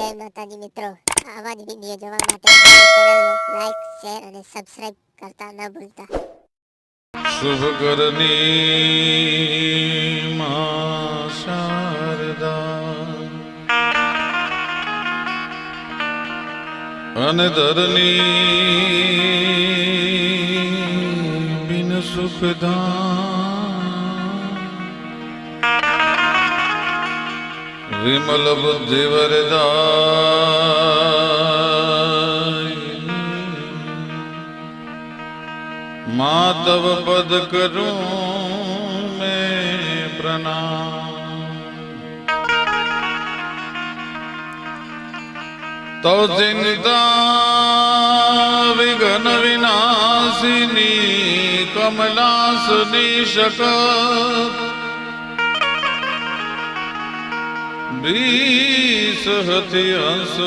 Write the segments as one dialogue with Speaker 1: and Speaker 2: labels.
Speaker 1: જય માતાજી મિત્રો. આવા જ વીડિયો જોવા માટે ચેનલને લાઈક શેર અને સબસ્ક્રાઇબ કરતા ન ભૂલતા.
Speaker 2: શુભ કરની મા શારદા. અને ધરની બિન સુખદા વિમલ બુદ્ધિ વરદાય માધવ પદ કરું મે પ્રણામ. તો ચિંતા વિઘન વિનાશિની કમલાસની શક અંબરીશ હતી હંસવાહિની.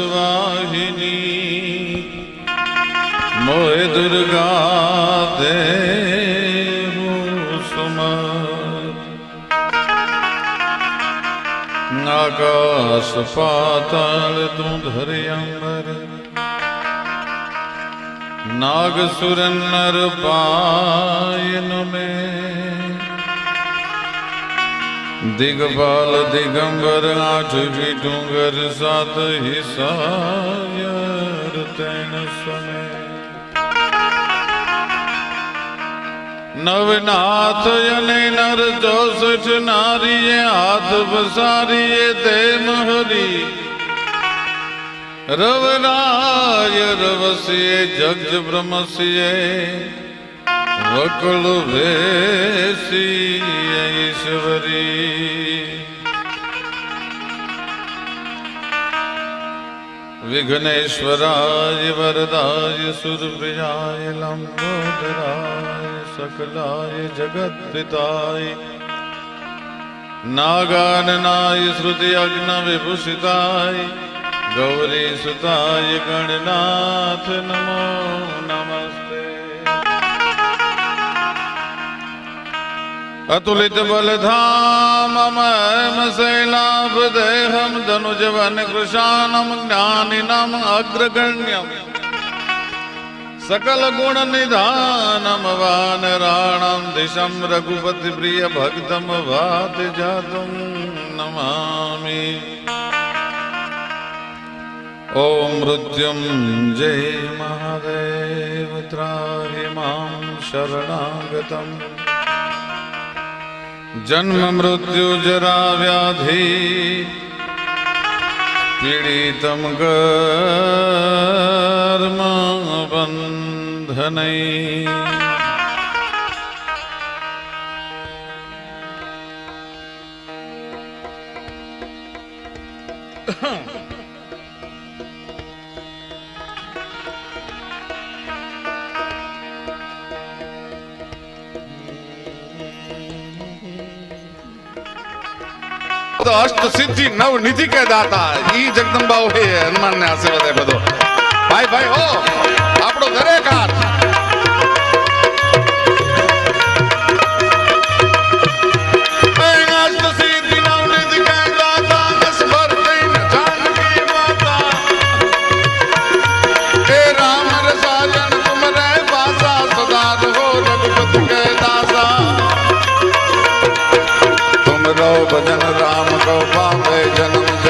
Speaker 2: મોય દુર્ગા દે આકાશ પાતાળ તું ધરે અંબર. નાગસુર નર પાયન મેં. દિગપાલ દિગંબર આઠ ડુંગર સાત હિસાયર તેણ સમે નવનાથ અને નર ચોસઠ નારીએ હાથ પસારીએ તે મહરી રવનાય રવસીએ જગજ બ્રહ્મસીએ વકલ ભેસી ઈશ્વરી વિઘ્નેશ્વરાય વરદાય સુરપ્રિયાય લંબોદરાય સકલાય જગત્પિતાય નાગાનનાય શ્રુતિ અગ્ન વિભૂષિતાય ગૌરી સુતાય ગણનાથ નમો નમસ્તે અતુલિત બલધામ મમ શૈલાભ દેહમ ધનુજવન કૃષાનમ જ્ઞાનિનમ અગ્રગણ્યમ સકલ ગુણ નિધાનમ વાનરાણમ દિશમ રઘુપતિ પ્રિય ભક્તમ વાત જાતું નમામિ ઓમ મૃત્યુમ જય મહાદેવ ત્રાહિ મામ શરણાગતમ જન્મ મૃત્યુ જરા વ્યાધિ પીડિતમ કર્મ બંધનૈ.
Speaker 3: તો અષ્ટ સિદ્ધિ નવ નિધિ કે દાતા? ઈ જગદંબા હોય હનુમાન ને આશીર્વાદ એ બધો ભાઈ ભાઈ, હો! આપણો દરેક હાથ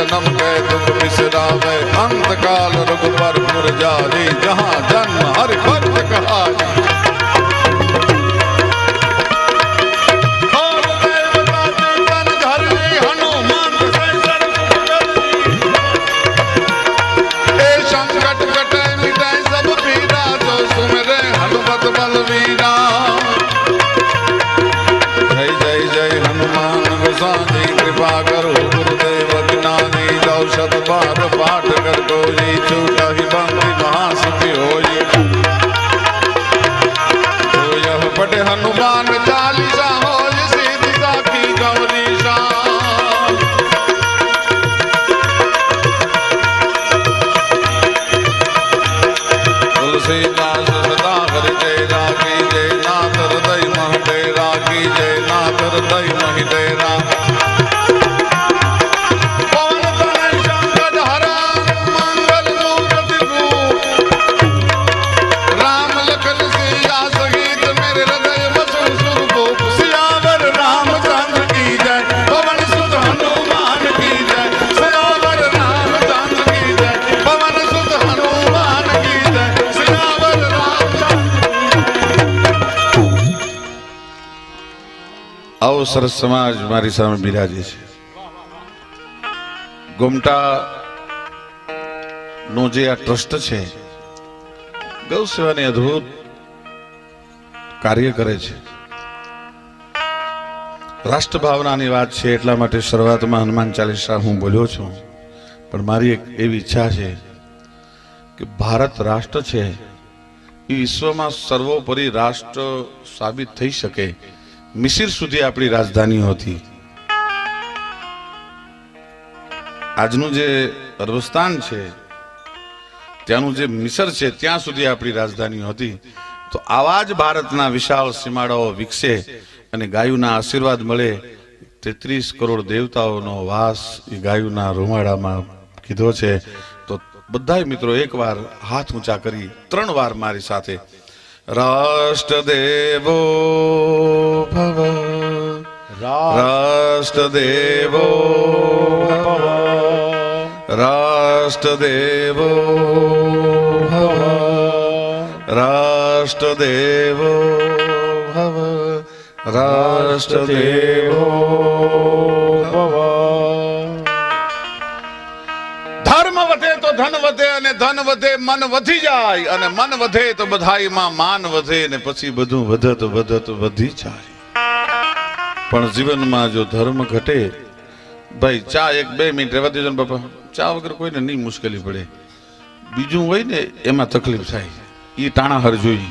Speaker 3: ਜਨਮ ਕੈ ਦੁਖ ਬਿਸਰਾਵੇ ਅੰਤ ਕਾਲ ਰਘੁਵਰ ਪੁਰ ਜਾਈ ਜਹਾਂ ਜਨਮ ਹਰਿ ਭਗਤ
Speaker 2: ਕਹਾਈ સરસ સમાજ મારી સામે બિરાજે છે. ગુમટા નો જે આ ટ્રસ્ટ છે, ગૌ સેવાની અદ્ભુત કાર્ય કરે છે. રાષ્ટ્ર ભાવનાની વાત છે એટલા માટે શરૂઆતમાં હનુમાન ચાલીસા હું બોલ્યો છું. પણ મારી એક એવી ઈચ્છા છે કે ભારત રાષ્ટ્ર છે એ વિશ્વમાં સર્વોપરી રાષ્ટ્ર સાબિત થઈ શકે મિસિર સુધી આપણી રાજધાનીઓ હતી. આજનું જે અરબસ્તાન છે, ત્યાંનું જે મિસર છે, ત્યાં સુધી આપણી રાજધાનીઓ હતી. તો આવા જ ભારતના વિશાળ સીમાડાઓ વિકસે અને ગાયુના આશીર્વાદ મળે તેત્રીસ કરોડ દેવતાઓનો વાસ એ ગાયુના રૂમાડામાં કીધો છે. તો બધાય મિત્રો એકવાર હાથ ઊંચા કરી, ત્રણ વાર મારી સાથે રાષ્ટ્રદેવો ભવ રાષ્ટ્રદેવો ભવ રાષ્ટ્રદેવો ભવ રાષ્ટ્રદેવો ભવ રાષ્ટ્રદેવો ધન વધે અને ધન વધે મન વધી જાય અને મન વધે તો બધાઈમાં માન વધે ને પછી બધું વધત વધત વધી જાય. પણ જીવનમાં જો ધર્મ ઘટે, ભાઈ ચા એક બે મિનિટ રહેવા દેજો ને બાપા. ચા વગર કોઈને નહીં મુશ્કેલી પડે. બીજું હોય ને એમાં તકલીફ થાય. એ ટાણા હર જોઈ.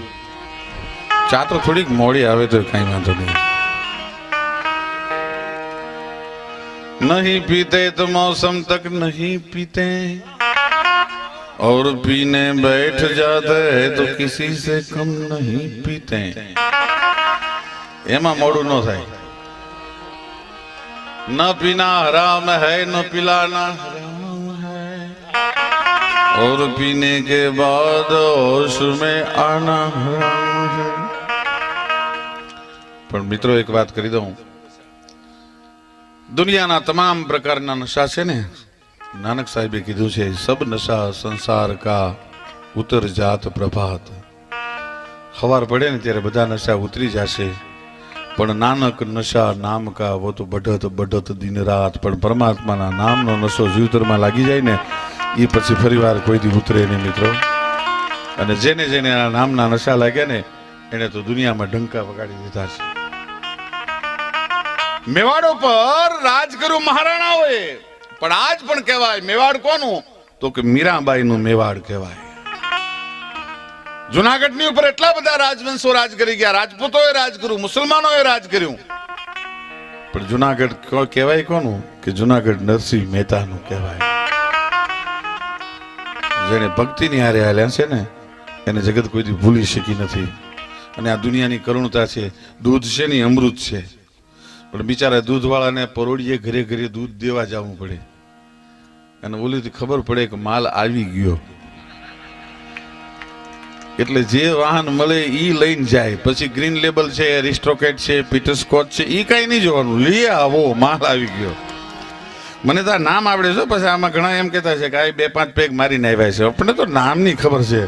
Speaker 2: ચા તો થોડીક મોડી આવે તો કાંઈ વાંધો નહીં. નહીં પીતે તો મોસમ તક નહીં પીતે. और पीने बैठ जाते हैं तो किसी से कम नहीं पीते એમાં મોડું ન થાય ન પીના હરામ है न पिलाना हराम है और पीने के बाद होश में आना हराम है પણ મિત્રો એક વાત કરી દઉં દુનિયાના તમામ પ્રકારના નશા છે ને નાનક સાહેબે કીધું છે, સબ નશા સંસાર કા ઉતર જાત પ્રભાત. ખબર પડે ને ત્યારે બધા નશા ઉતરી જશે. પણ નાનક નશા નામ કા વો તો બઢત બઢત દિન રાત. પણ પરમાત્માના નામનો નશો જીવતરમાં લાગી જાય ને એ પછી ફરીવાર કોઈ દી ઉતરે નહીં મિત્રો. અને જેને જેને આ નામના નશા લાગ્યા ને, એને તો દુનિયામાં ડંકા વગાડી દીધા છે. મેવાડો પર રાજગુરુ મહારાણાઓએ પણ આજ પણ કહેવાય, મેવાડ કોનું? તો કે મીરાબાઈ નું મેવાડ કહેવાય. જુનાગઢની ઉપર એટલા બધા રાજવંશો રાજ કરી ગયા, રાજપૂતોએ રાજ કર્યું, મુસલમાનોએ રાજ કર્યું. પણ જુનાગઢ કહેવાય કોનું? કે જુનાગઢ નરસિંહ મહેતાનું કહેવાય. જેને ભક્તિની હારે હાલ્યા છે ને, એને જગત કોઈથી ભૂલી શકી નથી. અને આ દુનિયાની કરુણતા છે, દૂધ છે ને અમૃત છે. પણ બિચારા દૂધવાળાને પરોડીએ ઘરે ઘરે દૂધ દેવા જવું પડે. અને ઓલીથી ખબર પડે કે માલ આવી ગયો. એટલે જે વાહન મળે એ લઈને જાય. પછી ગ્રીન લેબલ છે રિસ્ટ્રોકેટ છે પીટરસ્કોચ છે એ કાંઈ નહીં જોવાનું. લઈ આવો, માલ આવી ગયો. મને તો નામ આવડે છે પછી આમાં ઘણા એમ કહેતા છે કે આ બે પાંચ પેગ મારીને આવ્યા છે. આપણને તો નામની ખબર છે.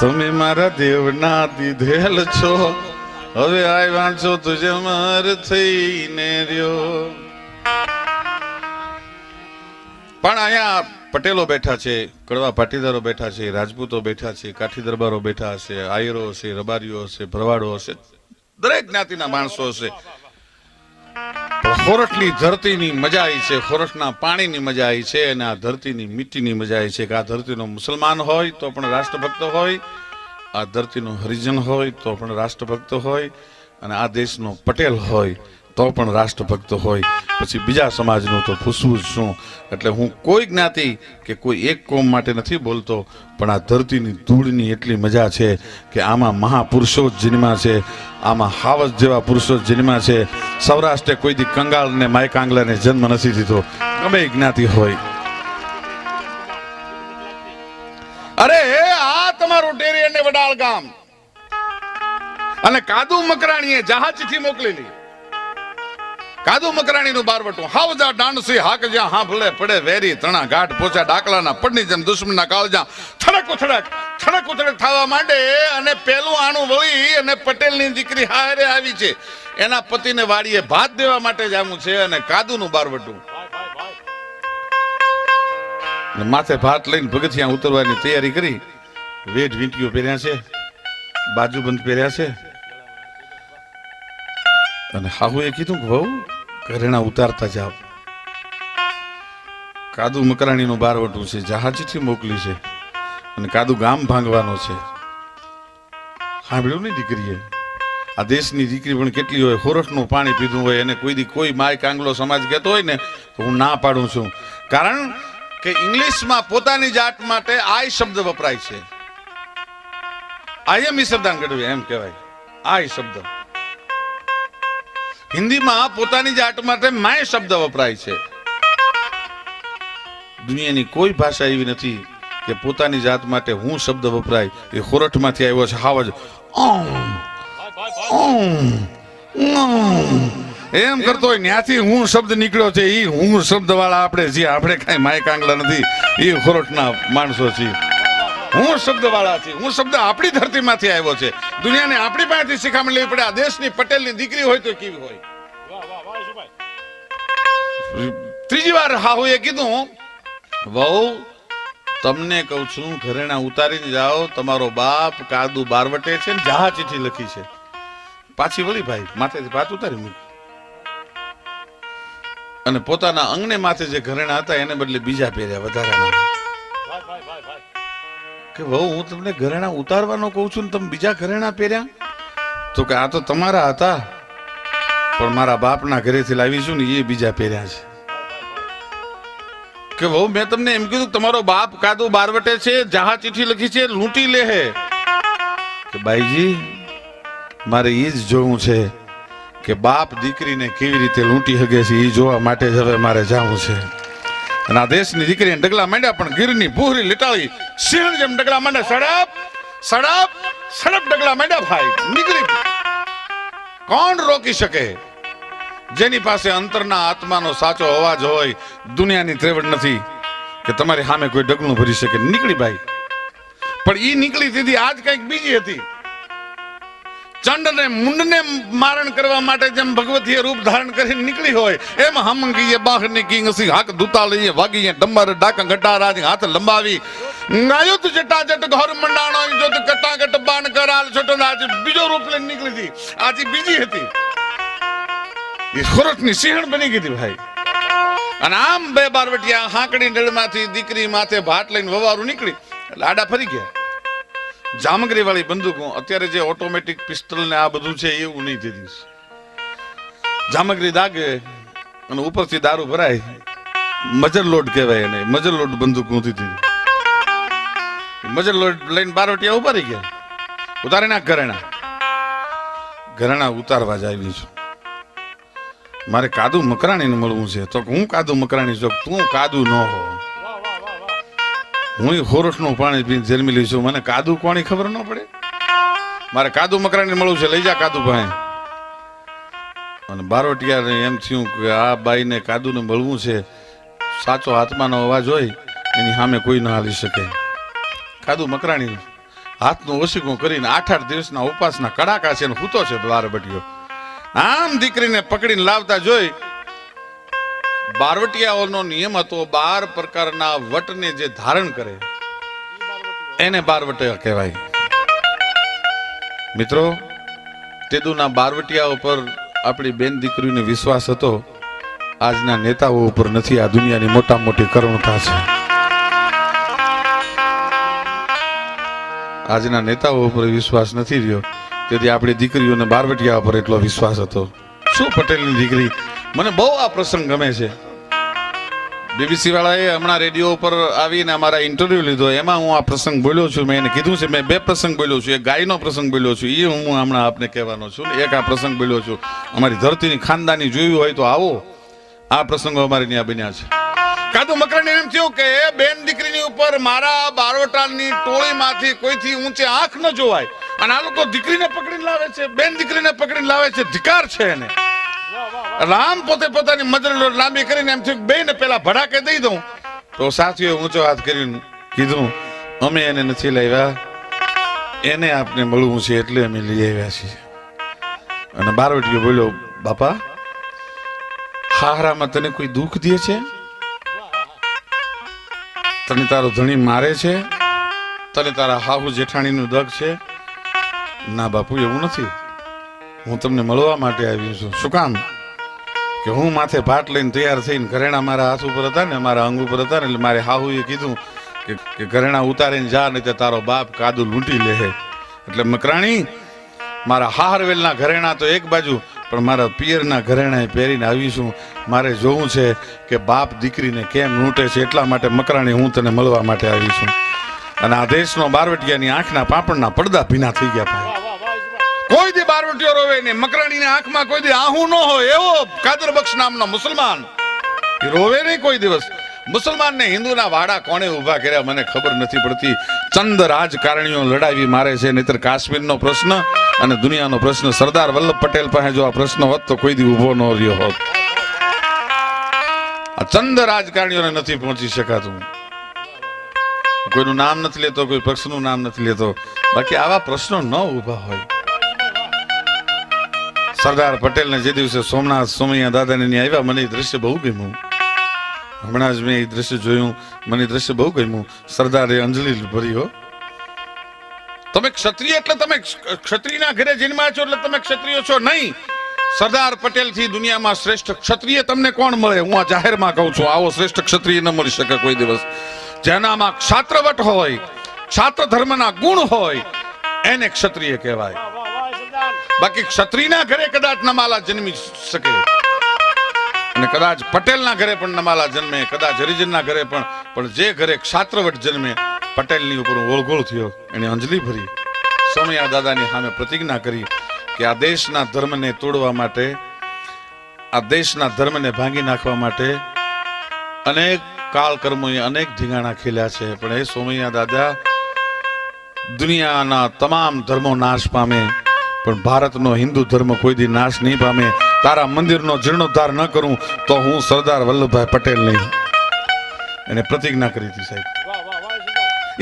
Speaker 2: તમે મારા દેવના દીધેલ છો. હવે આવ્યા છો તુજે મર થઈને રહ્યો. પણ અહીંયા પટેલો બેઠા છે, કડવા પાટીદારો બેઠા છે, રાજપૂતો બેઠા છે, કાઠી દરબારો બેઠા હશે, આયરો હશે, રબારીઓ હશે, ભરવાડો હશે, દરેક જ્ઞાતિના માણસો હશે. ખોરટની ધરતીની મજા આવી છે ખોરટના પાણીની મજા આવી છે અને આ ધરતીની મીઠીની મજા આવી છે કે આ ધરતીનો મુસલમાન હોય તો પણ રાષ્ટ્રભક્ત હોય, આ ધરતીનો હરિજન હોય તો પણ રાષ્ટ્રભક્ત હોય, અને આ દેશનો પટેલ હોય તો પણ રાષ્ટ્રભક્ત હોય. પછી બીજા સમાજનું તો પૂછવું જ શું? એટલે હું કોઈ જ્ઞાતિ કે કોઈ એક કોમ માટે નથી બોલતો, પણ આ ધરતીની ધૂળની એટલી મજા છે કે આમાં મહાપુરુષો જ જન્મ્યા છે, આમાં હાવસ જેવા પુરુષો જ જન્મ્યા છે. સૌરાષ્ટ્રે કોઈ દી કંગાળ ને માયકાંગલાને જન્મ નથી દીધો. ગમે જ્ઞાતિ હોય. અરે આ તમારું ડેરી અને વડાળ ગામ. અને કાદુ મકરાણીએ જહાજથી મોકલેલી કાદુ મકરાણીનું બારવટું. હાવજા ડાંડસી હાક જ્યાં હાંભળે પડે વેરી તણા ઘાટ પોચા ડાકલાના પડની જેમ દુશ્મનના કાળજા. થડક ઉથડક થડક ઉથડક થવા માંડે અને પેલું આણું વળી અને પટેલની દીકરી હારે આવી છે. એના પતિને વાડીએ ભાત દેવા માટે જાવું છે અને કાદુનું બારવટું. માથે ભાત લઈને પગથિયા ઉતરવાની તૈયારી કરી. વેઠ વીંટીઓ પહેર્યા છે બાજુબંધ પહેર્યા છે. અને હાહુએ કીધું કે, વહુ ઘરેણા ઉતારતા જાઓ. કાદુ મકરાણીનું બારવટું છે. જહાજથી મોકલી છે. અને કાદુ ગામ ભાંગવાનો છે. સાંભળ્યું નહીં દીકરીએ? આ દેશની દીકરી પણ કેટલી હોય, હોરઠનું પાણી પીધું હોય અને કોઈ દી કોઈ માય કાંગલો સમાજ કહેતો હોય ને, તો હું ના પાડું છું. કારણ કે ઇંગ્લિશમાં પોતાની જાત માટે આય શબ્દ વપરાય છે. આઈ એમ શબ્દાન ગઢવી, એમ કહેવાય. આય શબ્દ. હિન્દીમાં પોતાની જાત માટે માય શબ્દ વપરાય છે. દુનિયાની કોઈ ભાષા એવી નથી કે પોતાની જાત માટે હું શબ્દ વપરાય. એ ખોરઠમાંથી આવ્યો છે હાવજ જ. એમ કરતો હોય ત્યાંથી હું શબ્દ નીકળ્યો છે એ હું શબ્દ વાળા આપણે છીએ, આપણે કાંઈ માય કાંગલા નથી. એ ખોરઠના માણસો છીએ. હું શબ્દ વાળા છે. હું શબ્દ આપણી ધરતીમાંથી આવ્યો છે. દુનિયાને આપણી પાસેથી શિખામણ લેવી પડે. આ દેશની પટેલની દીકરી હોય તો કેવી હોય? ત્રીજી વાર હાહુએ કીધું, વહુ, તમને કહું છું, ઘરેણા ઉતારીને જાઓ. તમારો બાપ કાદુ બારવટે છે ને જહા ચીઠી લખી છે. પાછી વળી ભાઈ, માથેથી ભાત ઉતારી મૂકી. અને પોતાના અંગને માથે જે ઘરેણા હતા, એને બદલે બીજા પહેર્યા વધારાના. કે વહુ, હું તમને ઘરેણા ઉતારવાનો કહું છું ને તમે બીજા ઘરેણા પહેર્યા? તો કે આ તો તમારા હતા, પણ મારા બાપના ઘરેથી લાવી છું ને એ બીજા પહેર્યા છે. કે વહુ, મેં તમને એમ કીધું તમારો બાપ કાદુ બારવટે છે, જહા ચીઠી લખી છે, લૂંટી લે હે. કે બાઈજી, મારે એ જ જોવું છે કે બાપ દીકરીને કેવી રીતે લૂંટી શકે છે એ જોવા માટે જ હવે મારે જાવું છે. અને દેશની દીકરી ડગલા માંડ્યા પણ ગીરની ભૂહરી લીટાળી સિંહ જેમ ડગલા માંડ્યા. સડપ સડપ સડપ ડગલા માંડ્યા ભાઈ. નીકળી કોણ રોકી શકે? જેની પાસે અંતરના આત્માનો સાચો અવાજ હોય, દુનિયાની ત્રેવડ નથી કે તમારી સામે કોઈ ડગલું ભરી શકે. નીકળી ભાઈ. પણ એ નીકળી તેથી આજ કંઈક બીજી હતી. ચંડને મુંડને મારણ કરવા માટે જેમ ભગવતીએ રૂપ ધારણ કરીને નીકળી હોય, એમ હમંગીએ બાહરની કિંગ સી હાક દૂતા લઈએ, વાગીએ ડંબર ડાકા ગટા રાજ હાથ લંબાવી. નાયુત જટા જટ ઘર મંડાણો જોત કટા કટ બાન કરાલ છોટો આજે બીજો રૂપ લઈને નીકળી હતી. આજે બીજી હતી. એ ખોરટની સિંહણ બની ગઈ હતી ભાઈ. અને આમ બે બારવટિયા હાંકડી નળમાંથી દીકરી માથે ભાટ લઈને વવારું નીકળી. આડા ફરી ગયા. જામગરી વાળી બંદૂકો, અત્યારે જે ઓટોમેટિક પિસ્તલ ને આ બધું છે એવું નહીં થઈ દઈશ જામગરી દાગે અને ઉપરથી દારૂ ભરાય. મજર લોડ કહેવાય એને, મજર લોડ બંદૂક ઊંધી હતી મજર લોડ લઈને બારોટિયા ઊભા રહી ગયા. ઉતારે ના ઘરેણા. ઘરેણા ઉતારવા જ આવી છું. મારે કાદુ મકરાણીને મળવું છે. તો હું કાદુ મકરાણી છું. તું કાદુ ન હો. હું ખોરસનું પાણી પીને જન્મેલી છું. મને કાદુ કોની ખબર ન પડે? મારે કાદુ મકરાને મળવું છે. લઈ જા કાદુ ભાઈ. અને બારોટિયાને એમ થયું કે આ બાઈને કાદુને મળવું છે. સાચો આત્માનો અવાજ હોય, એની સામે કોઈ ન હાલી શકે. કાદુ મકરાણી હાથનું ઓશીકું કરીને આઠ આઠ દિવસના ઉપાસના કડાકા છે ને હૂતો છે બારબટીયો આમ દીકરીને પકડીને લાવતા જોઈ બારવટિયાઓનો નિયમ હતો, બાર પ્રકારના વટને જે ધારણ કરે, એને બારવટિયા કહેવાય. મિત્રો, તેદુના બારવટિયા ઉપર આપણી બેન દીકરીને વિશ્વાસ હતો. આજના નેતાઓ ઉપર નથી, આ દુનિયાની મોટા મોટી કરુણતા છે. આજના નેતાઓ ઉપર વિશ્વાસ નથી રહ્યો. તેથી આપણી દીકરીઓને બારવટિયા ઉપર એટલો વિશ્વાસ હતો. શું પટેલની દીકરી મને બહુ આ પ્રસંગ ગમે છે. બીબીસી વાળાએ હમણાં રેડિયો ઉપર આવીને અમારા ઇન્ટરવ્યુ લીધો. એમાં હું આ પ્રસંગ બોલ્યો છું. મેં એને કીધું છે, મેં બે પ્રસંગ બોલ્યો છું. એક ગાયનો પ્રસંગ બોલ્યો છું. એ હું હમણાં આપને કહેવાનો છું એક આ પ્રસંગ બોલ્યો છું. અમારી ધરતીની ખાનદાની જોયું હોય તો આવો. આ પ્રસંગો અમારે ત્યાં બન્યા છે. કાદુ મકરાને એમ થયું કે બેન દીકરીની ઉપર મારા બારોટાની ટોળીમાંથી કોઈથી ઊંચે આંખ ન જોવાય. અને આ લોકો દીકરીને પકડીને લાવે છે. બેન દીકરીને પકડીને લાવે છે. ધિકાર છે એને. રામ પોતે પોતાની મજર લાંબી કરીને એમ થયું બે ને પેલા ભડાકે દઈ દઉં. તો સાથીઓ ઊંચો હાથ કરીને કીધું, અમે એને નથી લાવ્યા. એને આપને મળવું છે એટલે અમે લઈ આવ્યા છીએ. અને બારવટીઓ બોલ્યો, બાપા, હાહરામાં તને કોઈ દુઃખ દે છે? તને તારો ધણી મારે છે? તને તારા હાહુ જેઠાણીનું દગ છે? ના બાપુ, એવું નથી. હું તમને મળવા માટે આવ્યો છું. શું કામ? કે હું માથે ભાટ લઈને તૈયાર થઈને ઘરેણા મારા હાથ ઉપર હતા ને, મારા અંગ ઉપર હતા ને, એટલે મારે હાહુએ કીધું કે કે ઘરેણા ઉતારીને જા નહીં તો તારો બાપ કાદુ લૂંટી લે એટલે મકરાણી, મારા હારવેલના ઘરેણા તો એક બાજુ, પણ મારા પિયરના ઘરેણા પહેરીને આવીશું મારે જોવું છે કે બાપ દીકરીને કેમ લૂંટે છે, એટલા માટે મકરાણી હું તને મળવા માટે આવીશું અને આ દેશનો બારવટિયાની આંખના પાપણના પડદા ભીના થઈ ગયા બારવટીયો રોવે ને મકરાણીની આંખમાં કોઈ દી આહુ ન હોય, એવો કાદર બક્ષ નામનો મુસલમાન. રોવે નહીં કોઈ દિવસ. મુસલમાન ને હિન્દુના વાડા કોણે ઊભા કર્યા મને ખબર નથી પડતી. ચંદ રાજકારણીઓ લડાવી મારે છે, નહીતર કાશ્મીરનો પ્રશ્ન અને દુનિયાનો પ્રશ્ન. સરદાર વલ્લભ પટેલ પાસે જો આ પ્રશ્ન હોત તો કોઈ દી ઊભો ન રહ્યો હોત. આ ચંદ રાજકારણીઓને નથી પહોંચી શકાતું. કોઈનું નામ નથી લેતો, કોઈ પક્ષનું નામ નથી લેતો. બાકી આવા પ્રશ્નો ન ઊભા હોય. સરદાર પટેલને જે દિવસે સોમનાથ સોમૈયા દાદાને ત્યાં આવ્યા, મને એ દ્રશ્ય બહુ ગમ્યું. હમણાં જ મેં એ દ્રશ્ય જોયું, મને દ્રશ્ય બહુ ગમ્યું. સરદારે અંજલિ ભરી હો તમે ક્ષત્રિય એટલે તમે ક્ષત્રિયના ઘરે જન્મા છો એટલે તમે ક્ષત્રિય છો નહીં. સરદાર પટેલથી દુનિયામાં શ્રેષ્ઠ ક્ષત્રિય તમને કોણ મળે? હું આ જાહેરમાં કહું છું, આવો શ્રેષ્ઠ ક્ષત્રિય ન મળી શકે કોઈ દિવસ. જેનામાં ક્ષાત્રવટ હોય ક્ષાત્ર ધર્મના ગુણ હોય, એને ક્ષત્રિય કહેવાય. બાકી ક્ષત્રિયના ઘરે કદાચ નમાલા જન્મી શકે. અને કદાચ પટેલના ઘરે પણ નમાલા જન્મે, કદાચ હરિજનના ઘરે પણ પણ જે ઘરે ક્ષાત્રવટ જન્મે, પટેલની ઉપર ઓળઘોળ થયો એને અંજલિ ભરી. સોમૈયા દાદાની સામે પ્રતિજ્ઞા કરી કે આ દેશના ધર્મને તોડવા માટે, આ દેશના ધર્મને ભાંગી નાખવા માટે અનેક કાળ કર્મોએ અનેક ઢીંગાણા ખેલ્યા છે. પણ એ સોમૈયા દાદા દુનિયાના તમામ ધર્મો નાશ પામે. પણ ભારતનો હિન્દુ ધર્મ કોઈ દી નાશ નહીં પામે. તારા મંદિરનો જીર્ણોદ્ધાર ન કરું તો હું સરદાર વલ્લભભાઈ પટેલ નહીં એને પ્રતિજ્ઞા કરી હતી સાહેબ.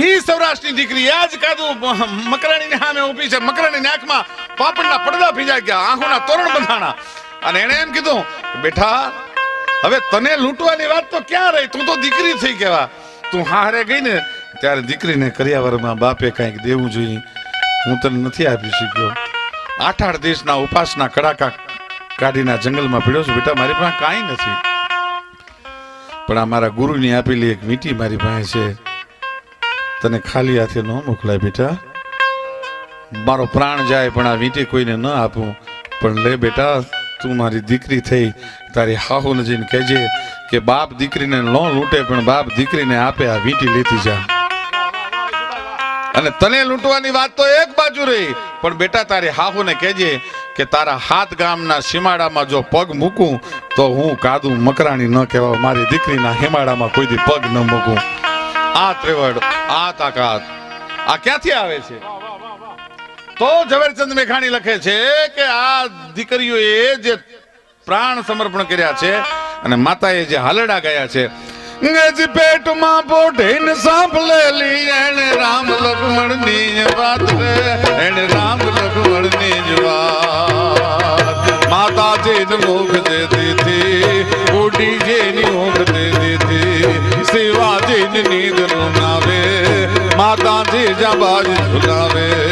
Speaker 2: ઈ સૌરાષ્ટ્રની દીકરી આ જ કાદુ મકરાણીની સામે ઊભી છે. મકરાણીની આંખમાં પાપડના પડદા ભીજાઈ ગયા, આંખોના તોરણ બંધાણા. અને એણે એમ કીધું બેઠા હવે તને લૂંટવાની વાત તો ક્યાં રહી? તું તો દીકરી થઈ કેવા તું હારે ગઈ ને ત્યારે દીકરીને કરિયાવરમાં બાપે કાંઈક દેવું જોઈએ. હું તને નથી આપી શક્યો. આઠ આઠ દિવસના ઉપાસના કડાકા કાઢીના જંગલમાં પીડ્યો છું. બેટા, મારી પાસે કાંઈ નથી. પણ આ મારા ગુરુની આપેલી એક વીંટી મારી પાસે છે. તને ખાલી હાથે ન મોકલાય બેટા. મારો પ્રાણ જાય પણ આ વીંટી કોઈને ન આપું. પણ લે બેટા, તું મારી દીકરી થઈ. તારી હાહુને જઈને કહેજે કે બાપ દીકરીને ન લૂંટે, પણ બાપ દીકરીને આપે આ વીંટી લેતી જા. અને તને લૂંટવાની વાત તો એક બાજુ રહી. પણ બેટા, તારી હાહુને કહેજે કે તારા હાથ ગામના સીમાડામાં જો પગ મૂકું, તો હું કાદુ મકરાણી ન કહેવા મારી દીકરીના હિમાડામાં કોઈ દી પગ ન મૂકું. આ ત્રેવડ, આ તાકાત. આ ક્યાંથી આવે છે? તો ઝવેરચંદ મેઘાણી લખે છે કે આ દીકરીઓએ જે પ્રાણ સમર્પણ કર્યા છે અને માતાએ જે હાલડા ગયા છે ગજ પેટમાં પોઢીને સાંભળેલી એને રામ લક્ષ્મણની જ વાત રે એને રામ લક્ષ્મણની જ વાત. માતાજીને મુખ દે દીધી. ઉડી જેની મુખ દે દીધી. શિવાજીની નીંદ રુનાવે માતાજી જબાજ ઝુલાવે.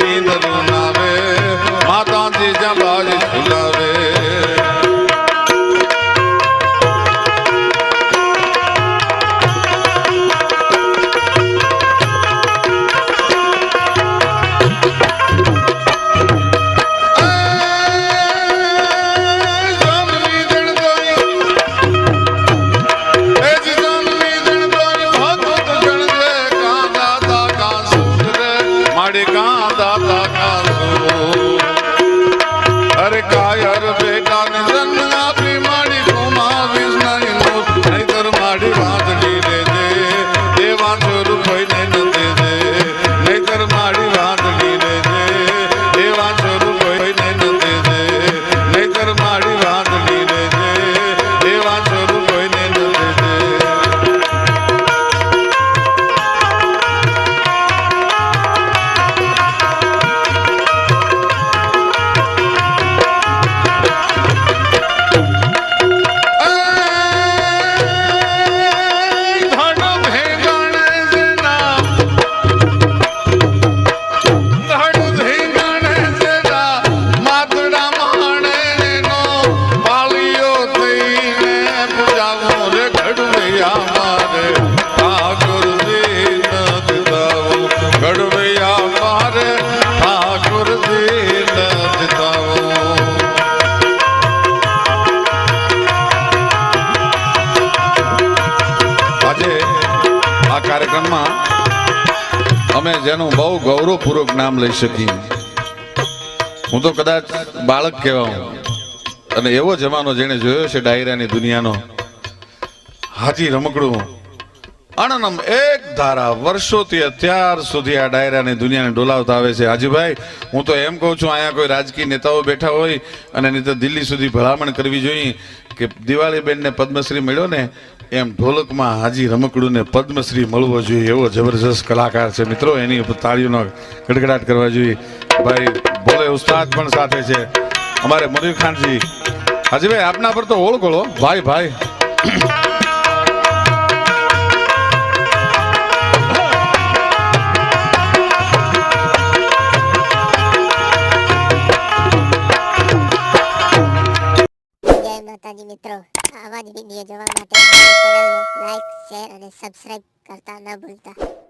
Speaker 2: નીંદર નાવે માતાજી જ્યાં બાજ નામ લઈ શકીએ. હું તો કદાચ બાળક કહેવાઉં. અને એવો જમાનો જેને જોયો છે ડાયરાની દુનિયાનો. હાજી રમકડું. આણંદમ એક ધારા વર્ષોથી અત્યાર સુધી આ ડાયરાની દુનિયાને ડોલાવતા આવે છે. હાજીભાઈ, હું તો એમ કહું છું, અહીંયા કોઈ રાજકીય નેતાઓ બેઠા હોય અને નહીં તો દિલ્હી સુધી ભલામણ કરવી જોઈએ કે દિવાળીબેનને પદ્મશ્રી મળ્યો ને એમ ઢોલકમાં હાજી રમકડુંને પદ્મશ્રી મળવો જોઈએ એવો જબરજસ્ત કલાકાર છે. મિત્રો, એની તાળીઓનો ગડગડાટ કરવા જોઈએ. ભાઈ, ભોલે ઉસ્તાદ પણ સાથે છે. અમારે મયુર ખાનજી હાજી ભાઈ આપના પર તો ઓળખો ભાઈ ભાઈ.
Speaker 1: માતાજી મિત્રો આવા જ વીડિયો જોવા માટે લાઈક શેર અને સબસ્ક્રાઇબ કરતા ન ભૂલતા.